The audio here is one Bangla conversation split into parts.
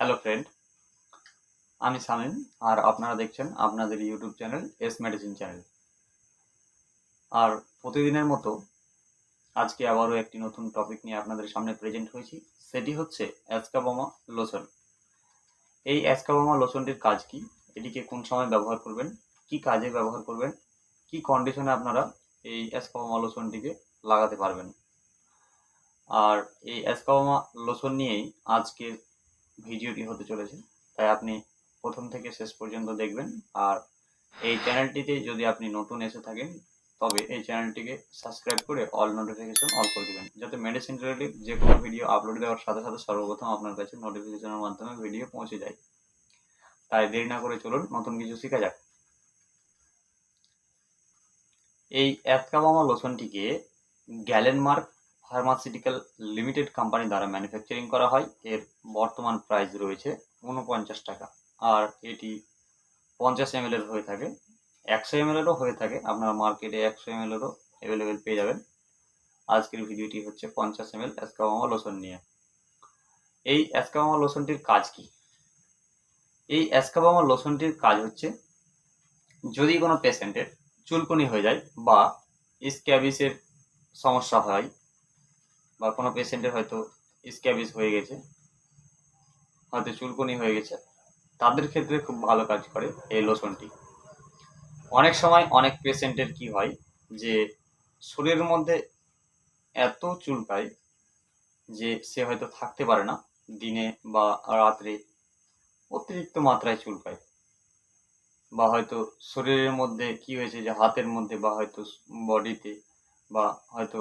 হ্যালো ফ্রেন্ড আমি সামিম আর আপনারা দেখছেন আপনাদের YouTube channel S medicine channel আর প্রতিদিনের মতো আজকে আবারও একটি নতুন টপিক নিয়ে আপনাদের সামনে প্রেজেন্ট হয়েছি, সেটি হচ্ছে অ্যাসকাবামা লোশন এই অ্যাসকাবামা লোশনটির কাজ কি? এটিকে কোন সময় ব্যবহার করবেন? কি কাজে ব্যবহার করবেন? কি কন্ডিশনে আপনারা এই অ্যাসকাবামা লোশনটিকে লাগাতে পারবেন? আর এই অ্যাসকাবামা লোশন নিয়েই আজকের ভিডিওটি হতে চলেছে। তাই আপনি প্রথম থেকে শেষ পর্যন্ত দেখবেন। আর এই চ্যানেলটিতে যদি আপনি নতুন এসে থাকেন, তবে এই চ্যানেলটিকে সাবস্ক্রাইব করে অল নোটিফিকেশন অল করে দিবেন। যাতে মেডিসিন রিলেটেড যে কোনো ভিডিও আপলোড দেওয়ার সাথে সাথে সর্বপ্রথম আপনার কাছে নোটিফিকেশনের মাধ্যমে ভিডিও পৌঁছে যায়। তাই দেরি না করে চলুন, নতুন কিছু শেখা যাক। এই অ্যাথকাবামা লোশনটিকে গ্যালেনমার্ক ফার্মাসিউটিক্যাল লিমিটেড কোম্পানি দ্বারা ম্যানুফ্যাকচারিং করা হয়। এর বর্তমান প্রাইস রয়েছে উনপঞ্চাশ টাকা। আর এটি পঞ্চাশ এম এর হয়ে থাকে। একশো এম এরও হয়ে থাকে। আপনার মার্কেটে একশো এম এরও অ্যাভেলেবেল পেয়ে যাবেন। আজকের ভিডিওটি হচ্ছে পঞ্চাশ এম এল অ্যাসকামামা লোশন নিয়ে। এই অ্যাসকামামা লোশনটির কাজ কি? এই অ্যাসকাবামা লোশনটির কাজ হচ্ছে, যদি কোনো পেশেন্টের চুলকুনি হয়ে যায় বা স্ক্যাবিসের সমস্যা হয় বা কোনো পেশেন্টের হয়তো স্ক্যাবিস হয়ে গেছে, হয়তো চুলকুনি হয়ে গেছে, তাদের ক্ষেত্রে খুব ভালো কাজ করে এই লোশনটি। অনেক সময় অনেক পেশেন্টের কি হয় যে, শরীরের মধ্যে এত চুলকায় যে, সে হয়তো থাকতে পারে না, দিনে বা রাত্রে অতিরিক্ত মাত্রায় চুলকায় বা হয়তো শরীরের মধ্যে কি হয়েছে যে, হাতের মধ্যে বা হয়তো বডিতে বা হয়তো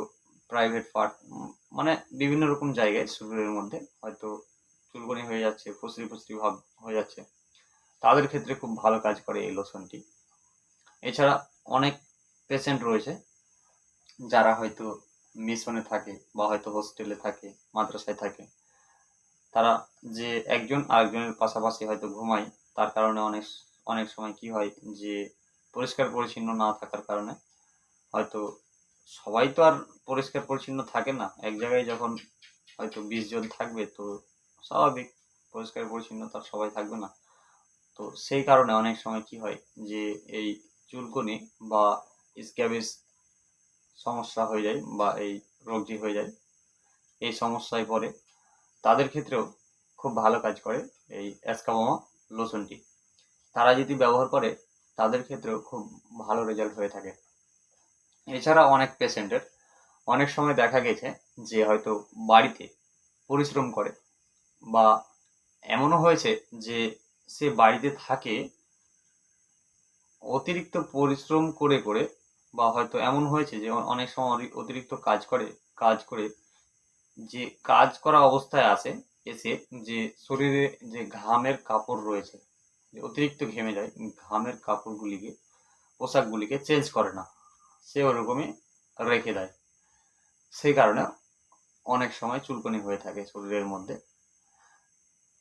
প্রাইভেট পার্ট মানে বিভিন্ন রকম জায়গায় শরীরের মধ্যে। হয়তো চুলকনি হয়ে যাচ্ছে, ফুসরি ফুসরি ভাব হয়ে যাচ্ছে। তাদের ক্ষেত্রে খুব ভালো কাজ করে এই লোশনটি এছাড়া অনেক পেশেন্ট রয়েছে, যারা হয়তো মিশনে থাকে বা হয়তো হোস্টেলে থাকে, মাদ্রাসায় থাকে। তারা যে একজন আরেকজনের পাশাপাশি হয়তো ঘুমায়, তার কারণে অনেক অনেক সময় কি হয় যে পরিষ্কার পরিচ্ছন্ন না থাকার কারণে হয়তো সবাই তো আর পরিষ্কার পরিচ্ছন্ন থাকে না। এক জায়গায় যখন হয়তো বিশ জন থাকবে তো স্বাভাবিক পরিষ্কার পরিচ্ছন্ন পরিচ্ছন্নতা সবাই থাকবে না। তো সেই কারণে অনেক সময় কি হয় যে এই চুলকুনি বা স্ক্যাবিস সমস্যা হয়ে যায় বা এই রোগটি হয়ে যায়, এই সমস্যায় পড়ে। তাদের ক্ষেত্রেও খুব ভালো কাজ করে এই অ্যাসকাবোমা লোশনটি তারা যদি ব্যবহার করে, তাদের ক্ষেত্রেও খুব ভালো রেজাল্ট হয়ে থাকে। এছাড়া অনেক পেশেন্টের অনেক সময় দেখা গেছে যে হয়তো বাড়িতে পরিশ্রম করে বা এমনও হয়েছে যে সে বাড়িতে থাকে, অতিরিক্ত পরিশ্রম করে করে বা হয়তো এমন হয়েছে যে অনেক সময় অতিরিক্ত কাজ করে কাজ করে যে কাজ করা অবস্থায় আসে, এসে যে শরীরে যে ঘামের কাপড় রয়েছে অতিরিক্ত ঘেমে যায়, ঘামের কাপড়গুলিকে, পোশাকগুলিকে চেঞ্জ করে না। সে ওরকমই রেখে দেয়। সেই কারণে অনেক সময় চুলকনি হয়ে থাকে শরীরের মধ্যে।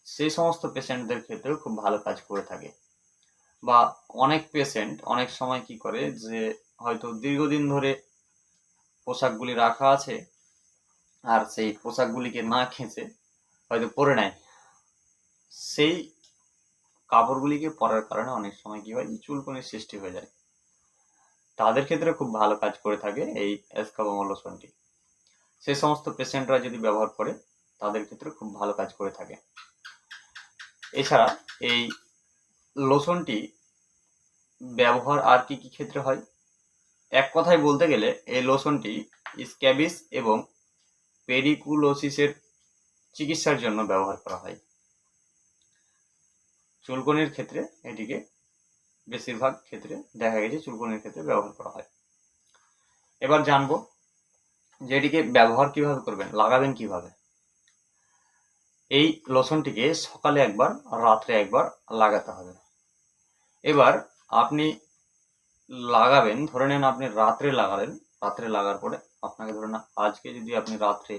সেই সমস্ত পেশেন্টদের ক্ষেত্রেও খুব ভালো কাজ করে থাকে। বা অনেক পেশেন্ট অনেক সময় কি করে যে হয়তো দীর্ঘদিন ধরে পোশাকগুলি রাখা আছে আর সেই পোশাকগুলিকে না খেঁচে হয়তো পরে নেয়। সেই কাপড়গুলিকে পরার কারণে অনেক সময় কি হয় চুলকনির সৃষ্টি হয়ে যায়। তাদের ক্ষেত্রে খুব ভালো কাজ করে থাকে এই এসকাবোমা লোশনটি সেই সমস্ত পেশেন্টরা যদি ব্যবহার করে, তাদের ক্ষেত্রে খুব ভালো কাজ করে থাকে। এছাড়া এই লোশনটি ব্যবহার আর কি কি ক্ষেত্রে হয়? এক কথায় বলতে গেলে, এই লোশনটি স্ক্যাবিস এবং পেরিকুলোসিসের চিকিৎসার জন্য ব্যবহার করা হয়। চুলকনির ক্ষেত্রে এটিকে বেশিরভাগ ক্ষেত্রে দেখা গেছে চুলকনির ক্ষেত্রে ব্যবহার করা হয়। এবার জানব যে এটিকে ব্যবহার কীভাবে করবেন, লাগাবেন কীভাবে? এই লোশনটিকে সকালে একবার, রাত্রে একবার লাগাতে হবে। এবার আপনি লাগাবেন, ধরে নেন আপনি রাত্রে লাগালেন, রাত্রে লাগার পরে আপনাকে ধরে না আজকে যদি আপনি রাত্রে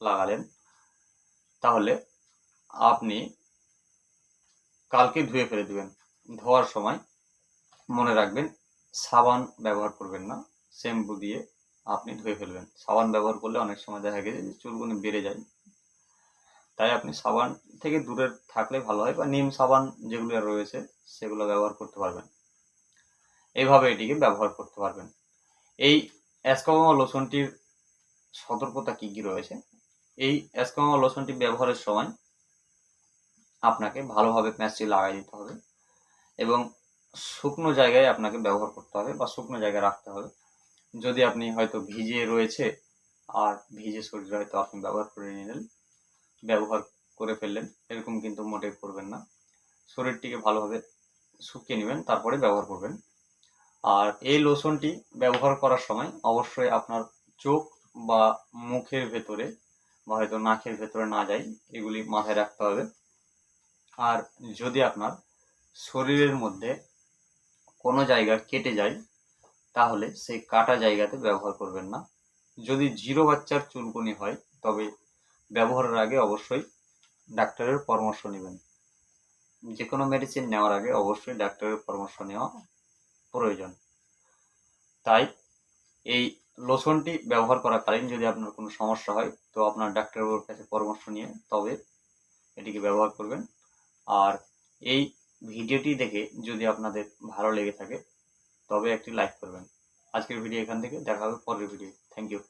লাগালেন, তাহলে আপনি কালকে ধুয়ে ফেলে দেবেন। ধোয়ার সময় মনে রাখবেন, সাবান ব্যবহার করবেন না। শ্যাম্পু দিয়ে আপনি ধুয়ে ফেলবেন। সাবান ব্যবহার করলে অনেক সময় দেখা গেছে যে চুলগুলো বেড়ে যায়। তাই আপনি সাবান থেকে দূরে থাকলে ভালো হয় বা নিম সাবান যেগুলো রয়েছে, সেগুলো ব্যবহার করতে পারবেন। এইভাবে এটিকে ব্যবহার করতে পারবেন। এই অ্যাসকোমা লোশনটির সতর্কতা কী কী রয়েছে? এই অ্যাসকোমা লোশনটি ব্যবহারের সময় আপনাকে ভালোভাবে প্যাঁচটি লাগাই দিতে হবে এবং শুকনো জায়গায় আপনাকে ব্যবহার করতে হবে বা শুকনো জায়গায় রাখতে হবে। যদি আপনি হয়তো ভিজে রয়েছে আর ভিজে শরীর হয়তো আপনি ব্যবহার করে নিলেন, ব্যবহার করে ফেললেন, এরকম কিন্তু মোটেই করবেন না। শরীরটিকে ভালোভাবে শুকিয়ে নেবেন, তারপরে ব্যবহার করবেন। আর এই লোশনটি ব্যবহার করার সময় অবশ্যই আপনার চোখ বা মুখের ভেতরে বা হয়তো নাকের ভেতরে না যায় এগুলি মাথায় রাখতে হবে। আর যদি আপনার শরীরের মধ্যে কোনো জায়গা কেটে যায়, তাহলে সেই কাটা জায়গাতে ব্যবহার করবেন না। যদি জিরো বাচ্চার চুলকুনি হয়, তবে ব্যবহারের আগে অবশ্যই ডাক্তারের পরামর্শ নেবেন। যে কোনো মেডিসিন নেওয়ার আগে অবশ্যই ডাক্তারের পরামর্শ নেওয়া প্রয়োজন। তাই এই লোশনটি ব্যবহার করাকালীন যদি আপনার কোনো সমস্যা হয়, তো আপনার ডাক্তারবাবুর কাছে পরামর্শ নিয়ে তবে এটিকে ব্যবহার করবেন। আর এই ভিডিওটি দেখে যদি আপনাদের ভালো লেগে থাকে, তবে একটি লাইক করবেন। আজকের ভিডিও এখান থেকে, দেখা হবে পরের ভিডিও থ্যাংক ইউ